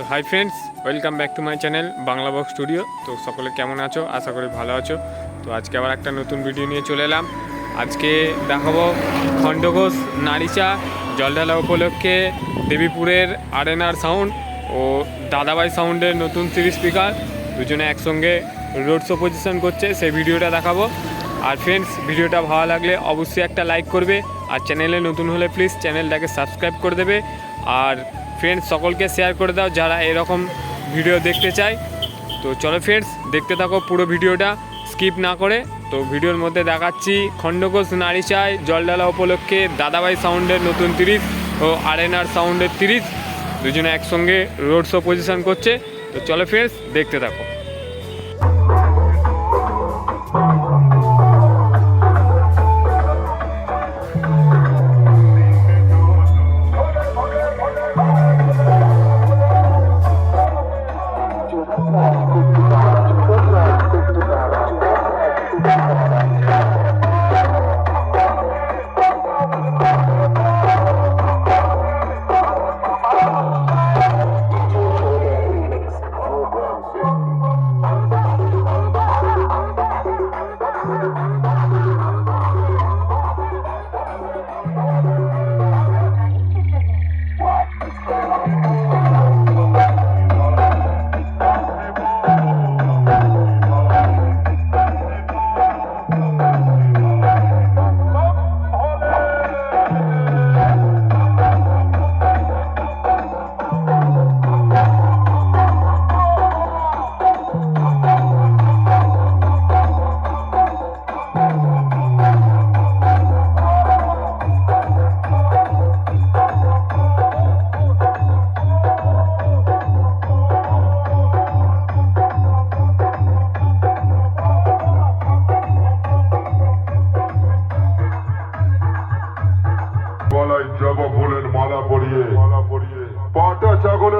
তো hi friends welcome back to my channel Bangla box studio তো সকলে কেমন আছো? আশা করি ভালো আছো। তো আজকে আবার একটা নতুন ভিডিও নিয়ে চলে এলাম। আজকে দেখাবো খণ্ডঘোষ, নারীচা, জলঢালা উপলক্ষে দেবীপুরের আরেনার সাউন্ড ও দাদাবাই সাউন্ডের নতুন থ্রি স্পিকার দুজনে একসঙ্গে রোড শো পজিশন করছে, সেই ভিডিওটা দেখাবো। আর ফ্রেন্ডস ভিডিওটা ভালো লাগলে অবশ্যই একটা লাইক করবে। আর চ্যানেলে নতুন হলে প্লিজ চ্যানেলটাকে সাবস্ক্রাইব করে দেবে। আর ফ্রেন্ডস সকলকে শেয়ার করে দাও যারা এরকম ভিডিও দেখতে চায়। তো চলো ফ্রেন্ডস দেখতে থাকো পুরো ভিডিওটা। স্কিপ না করে, তো ভিডিওর মধ্যে দেখাচ্ছি খণ্ডঘোষ নারী চাই জলডালা উপলক্ষে দাদাবাই সাউন্ডের নতুন তিরিশ ও আরএনআর সাউন্ডের তিরিশ। দুজনে একসঙ্গে রোড শো পজিশন করছে। তো চলো ফ্রেন্ডস দেখতে থাকো। Chagones.